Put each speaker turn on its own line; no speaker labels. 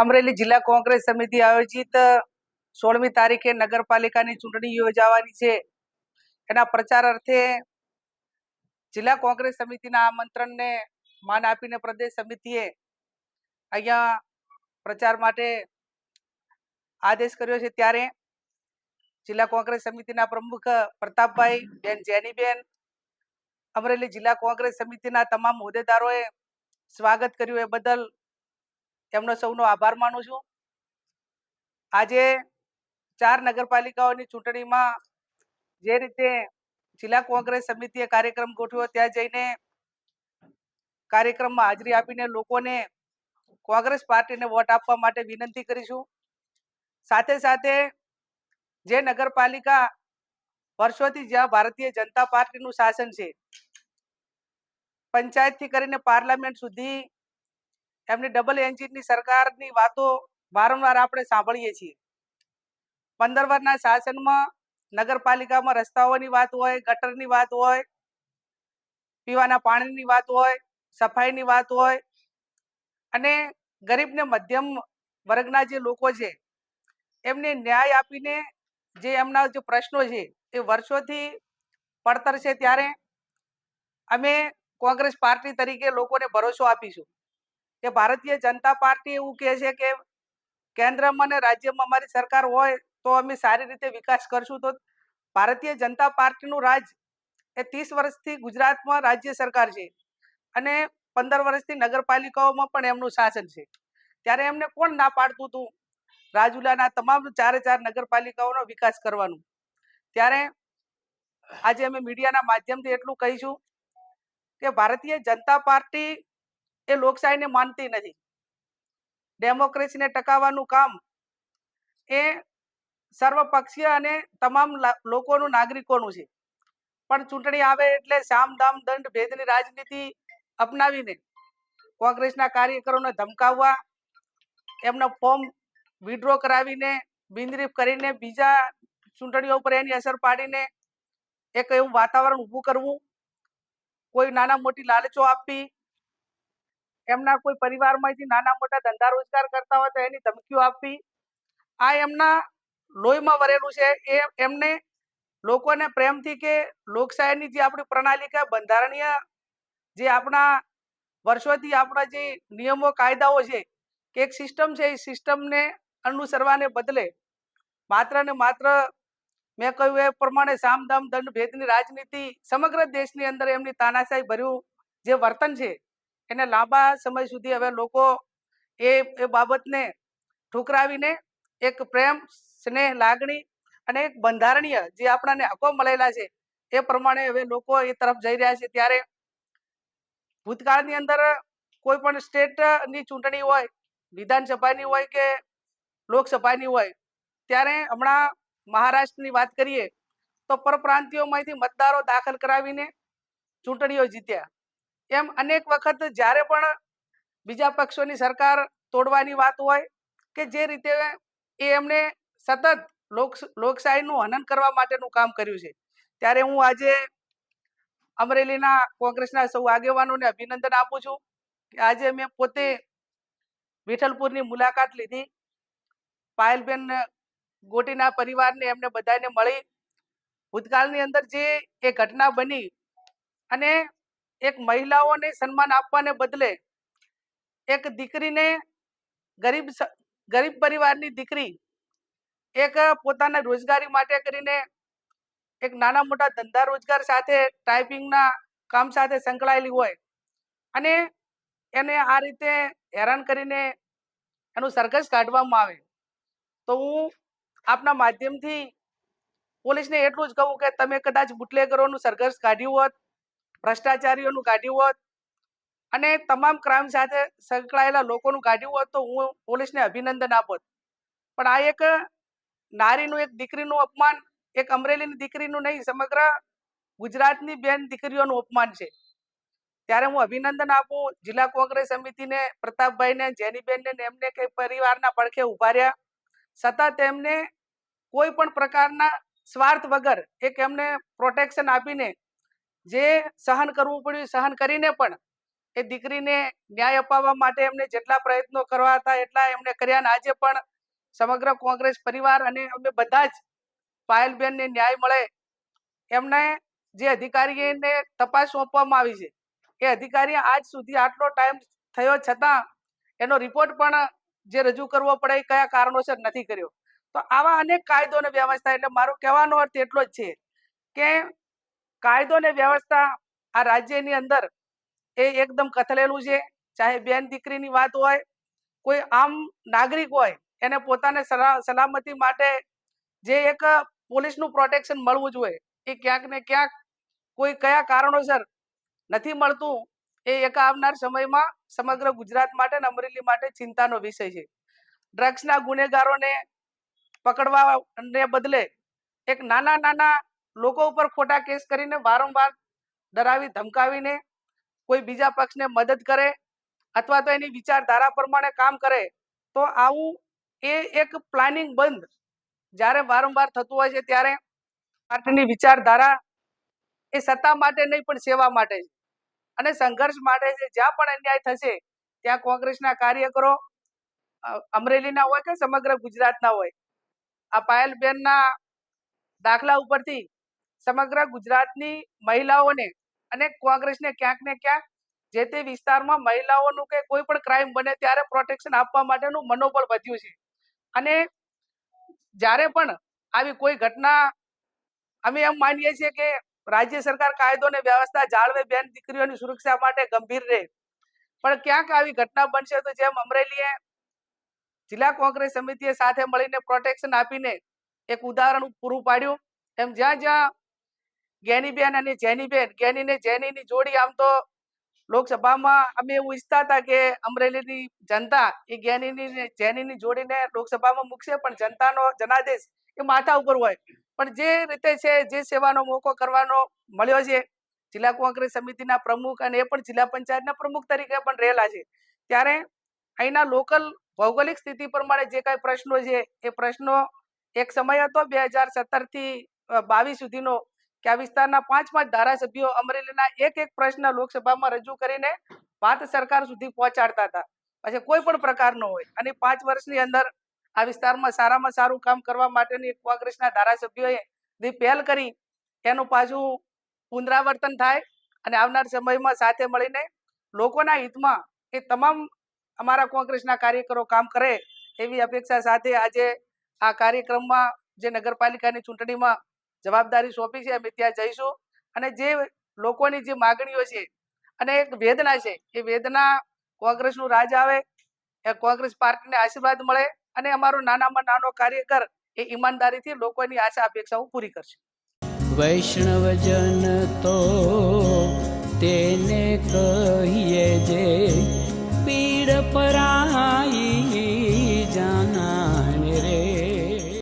અમરેલી જિલ્લા કોંગ્રેસ સમિતિ આયોજિત સોળમી તારીખે નગરપાલિકાની ચૂંટણી યોજાવાની છે. એના પ્રચાર અર્થે જિલ્લા કોંગ્રેસ સમિતિના આમંત્રણને માન આપીને પ્રદેશ સમિતિએ અહીંયા પ્રચાર માટે આદેશ કર્યો છે. ત્યારે જિલ્લા કોંગ્રેસ સમિતિના પ્રમુખ પ્રતાપભાઈ બેન જેનીબેન, અમરેલી જિલ્લા કોંગ્રેસ સમિતિના તમામ હોદ્દેદારોએ સ્વાગત કર્યું. એ બદલ એમનો સૌનો આભાર માનું છું. આજે ચાર નગરપાલિકાઓની ચૂંટણીમાં જે રીતે જિલ્લા કોંગ્રેસ સમિતિએ કાર્યક્રમ ગોઠવ્યો ત્યાં જઈને કાર્યક્રમમાં હાજરી આપીને લોકોને કોંગ્રેસ પાર્ટીને વોટ આપવા માટે વિનંતી કરીશું. સાથે સાથે જે નગરપાલિકા વર્ષોથી જ્યાં ભારતીય જનતા પાર્ટીનું શાસન છે, પંચાયતથી કરીને પાર્લામેન્ટ સુધી એમની ડબલ એન્જિનની સરકારની વાતો વારંવાર આપણે સાંભળીએ છીએ. પંદર વર્ષના શાસનમાં નગરપાલિકામાં રસ્તાઓની વાત હોય, ગટરની વાત હોય, પીવાના પાણીની વાત હોય, સફાઈની વાત હોય અને ગરીબને મધ્યમ વર્ગના જે લોકો છે, એમને ન્યાય આપીને જે એમના જે પ્રશ્નો છે એ વર્ષોથી પડતર છે ત્યારે અમે કોંગ્રેસ પાર્ટી તરીકે લોકોને ભરોસો આપીશું. કે ભારતીય જનતા પાર્ટી એવું કહે છે કે કેન્દ્રમાં અને રાજ્યમાં અમારી સરકાર હોય તો અમે સારી રીતે વિકાસ કરશું. તો ભારતીય જનતા પાર્ટીનું રાજ એ ત્રીસ વર્ષથી ગુજરાતમાં રાજ્ય સરકાર છે અને પંદર વર્ષથી નગરપાલિકાઓમાં પણ એમનું શાસન છે. ત્યારે એમને કોણ ના પાડતું હતું? રાજુલાના તમામ ચારે ચાર નગરપાલિકાઓનો વિકાસ કરવાનું. ત્યારે આજે અમે મીડિયાના માધ્યમથી એટલું કહીશું કે ભારતીય જનતા પાર્ટી એ લોકશાહીને માનતી નથી. ડેમોક્રેસીને ટકાવવાનું કામ એ સર્વપક્ષીય અને તમામ લોકોનું નાગરિકોનું છે. પણ ચૂંટણી આવે એટલે સામ, દામ, દંડ, ભેદની રાજનીતિ અપનાવીને કોંગ્રેસના કાર્યકરોને ધમકાવવા, એમના ફોર્મ વિડ્રો કરાવીને, બિનરીફ કરીને બીજા ચૂંટણીઓ ઉપર એની અસર પાડીને એક એવું વાતાવરણ ઊભું કરવું, કોઈ નાના મોટી લાલચો આપવી એમના કોઈ પરિવારમાંથી નાના મોટા ધંધા રોજગાર કરતા હોય તો એની ધમકીઓ આપવી. આ એમના લોહીમાં વરેલું છે. એ એમને લોકોને પ્રેમથી કે લોકશાહીની જે આપણી પ્રણાલિકા, બંધારણીય જે આપણા વર્ષોથી આપણા જે નિયમો, કાયદાઓ છે, કે એક સિસ્ટમ છે, એ સિસ્ટમને અનુસરવાને બદલે માત્ર ને માત્ર મેં કહ્યું એ પ્રમાણે સામધામ, દંડ, ભેદની રાજનીતિ સમગ્ર દેશની અંદર એમની તાનાશાહી ભર્યું જે વર્તન છે એને લાંબા સમય સુધી હવે લોકો એ એ બાબતને ઠુકરાવીને એક પ્રેમ, સ્નેહ, લાગણી અને એક બંધારણીય જે આપણાને હકો મળેલા છે, એ પ્રમાણે હવે લોકો એ તરફ જઈ રહ્યા છે. ત્યારે ભૂતકાળની અંદર કોઈ પણ સ્ટેટની ચૂંટણી હોય, વિધાનસભાની હોય કે લોકસભાની હોય, ત્યારે હમણાં મહારાષ્ટ્રની વાત કરીએ તો પરપ્રાંતિયોમાંથી મતદારો દાખલ કરાવીને ચૂંટણીઓ જીત્યા. એમ અનેક વખત જ્યારે પણ બીજા પક્ષોની સરકાર તોડવાની વાત હોય કે જે રીતે એ એમણે સતત લોક લોકશાહીનું હનન કરવા માટેનું કામ કર્યું છે. ત્યારે હું આજે અમરેલીના કોંગ્રેસના સૌ આગેવાનોને અભિનંદન આપું છું કે આજે મેં પોતે વિઠ્ઠલપુરની મુલાકાત લીધી. પાયલબેન ગોટીના પરિવારને એમને બધાને મળી. ભૂતકાળની અંદર જે એ ઘટના બની અને એક મહિલાઓને સન્માન આપવાને બદલે એક દીકરીને ગરીબ ગરીબ પરિવારની દીકરી એક પોતાના રોજગારી માટે કરીને એક નાના મોટા ધંધા રોજગાર સાથે ટાઈપિંગના કામ સાથે સંકળાયેલી હોય અને એને આ રીતે હેરાન કરીને એનું સરઘસ કાઢવામાં આવે. તો હું આપના માધ્યમથી પોલીસને એટલું જ કહું કે તમે કદાચ બુટલેગરોનું સરઘસ કાઢ્યું હોત ભ્રષ્ટાચારીઓનું કાઢ્યું હોત અને તમામ ક્રાઇમ સાથે સંકળાયેલા લોકોનું કાઢ્યું હોત તો હું પોલીસને અભિનંદન આપત પણ આ એક નારીનું એક દીકરીનું અપમાન, એક અમરેલીની દીકરીનું નહીં, સમગ્ર ગુજરાતની બેન દીકરીઓનું અપમાન છે. ત્યારે હું અભિનંદન આપું જિલ્લા કોંગ્રેસ સમિતિને, પ્રતાપભાઈને, જેનીબેનને એમને કે પરિવારના પડખે ઊભા રહ્યા. સતત એમને કોઈ પણ પ્રકારના સ્વાર્થ વગર એક એમને પ્રોટેક્શન આપીને જે સહન કરવું પડ્યું, સહન કરીને પણ એ દીકરીને ન્યાય અપાવવા માટે એમને જેટલા પ્રયત્નો કરવા હતા, એટલા એમને કર્યા અને આજે પણ સમગ્ર કોંગ્રેસ પરિવાર અને અમે બધા જ પાયલબેનને ન્યાય મળે. એમને જે અધિકારીને તપાસ સોંપવામાં આવી છે, એ અધિકારી આજ સુધી આટલો ટાઈમ થયો છતાં એનો રિપોર્ટ પણ જે રજૂ કરવો પડે એ કયા કારણોસર નથી કર્યો. તો આવા અનેક કાયદો અને વ્યવસ્થા, એટલે મારો કહેવાનો અર્થ એટલો જ છે કે કાયદો ને વ્યવસ્થા આ રાજ્યની અંદર એ એકદમ કથલેલું છે. ચાહે બેન દીકરીની વાત હોય, કોઈ આમ નાગરિક હોય, એને પોતાને સલા- સલામતી માટે જે એક પોલીસનું પ્રોટેક્શન મળવું જોઈએ, એ ક્યાંક ને ક્યાંક કોઈ કયા કારણોસર નથી મળતું, એ એક આવનાર સમયમાં સમગ્ર ગુજરાત માટે અને અમરેલી માટે ચિંતાનો વિષય છે. ડ્રગ્સના ગુનેગારોને પકડવાને બદલે એક નાના નાના લોકો ઉપર ખોટા કેસ કરીને વારંવાર ડરાવી, ધમકાવીને કોઈ બીજા પક્ષને મદદ કરે અથવા તો એની વિચારધારા પ્રમાણે કામ કરે, તો આવું એ એક પ્લાનિંગ બંધ જ્યારે વારંવાર થતું હોય છે ત્યારે પાર્ટીની વિચારધારા એ સત્તા માટે નહીં, પણ સેવા માટે છે. અને સંઘર્ષ માટે છે. જ્યાં પણ અન્યાય થશે, ત્યાં કોંગ્રેસના કાર્યકરો અમરેલીના હોય કે સમગ્ર ગુજરાતના હોય, આ પાયલબેનના દાખલા ઉપરથી સમગ્ર ગુજરાતની મહિલાઓને અને કોંગ્રેસને ક્યાંક ને ક્યાંક જે તે વિસ્તારમાં મહિલાઓનું કે કોઈ પણ ક્રાઇમ બને ત્યારે પ્રોટેક્શન આપવા માટેનું મનોબળ વધ્યું છે. અને જ્યારે પણ આવી કોઈ ઘટના અમે એમ માનીએ છીએ કે રાજ્ય સરકાર કાયદો અને વ્યવસ્થા જાળવે બેન દીકરીઓની સુરક્ષા માટે ગંભીર રહે. પણ ક્યાંક આવી ઘટના બનશે તો જેમ અમરેલીએ જિલ્લા કોંગ્રેસ સમિતિએ સાથે મળીને પ્રોટેક્શન આપીને એક ઉદાહરણ પૂરું પાડ્યું. એમ જ્યાં જ્યાં જ્ઞાનીબેન અને જેનીબેન. ગેની ને જેનીની જોડી આમ તો લોકસભામાં અમે એવું ઈચ્છતા હતા કે અમરેલીની જનતા એ જ્ઞાનીની ને જેનીની જોડીને લોકસભામાં મૂકશે, પણ જનતાનો જનાદેશ એ માથા ઉપર હોય. પણ જે રીતે છે, જે સેવાનો મોકો કરવાનો મળ્યો છે, જિલ્લા કોંગ્રેસ સમિતિના પ્રમુખ અને એ પણ જિલ્લા પંચાયતના પ્રમુખ તરીકે પણ રહેલા છે. ત્યારે અહીંના લોકલ ભૌગોલિક સ્થિતિ પ્રમાણે જે કાંઈ પ્રશ્નો છે, એ પ્રશ્નો એક સમય હતો, બે હજાર સત્તરથી બાવીસ સુધીનો કે આ વિસ્તારના પાંચ પાંચ ધારાસભ્યો અમરેલીના એક એક પ્રશ્ન લોકસભામાં રજૂ કરીને વાત સરકાર સુધી પહોંચાડતા હતા. પછી કોઈ પણ પ્રકારનો હોય. અને પાંચ વર્ષની અંદર આ વિસ્તારમાં સારામાં સારું કામ કરવા માટેની કોંગ્રેસના ધારાસભ્યોએ જે પહેલ કરી, એનું પાછું પુનરાવર્તન થાય અને આવનાર સમયમાં સાથે મળીને લોકોના હિતમાં એ તમામ અમારા કોંગ્રેસના કાર્યકરો કામ કરે એવી અપેક્ષા સાથે આજે આ કાર્યક્રમમાં જે નગરપાલિકાની ચૂંટણીમાં જવાબદારી સોંપી છે, અમે ત્યાં જઈશું. અને જે લોકોની જે માગણીઓ છે, અને એક વેદના છે, એ વેદના કોંગ્રેસનું રાજ આવે, એ કોંગ્રેસ પાર્ટીને આશીર્વાદ મળે, અને અમારો નાનામાં નાનો કાર્યકર એ ઈમાનદારીથી લોકોની આશા અપેક્ષાઓ પૂરી કરશે.
વૈષ્ણવજન તો તેને કહીએ જે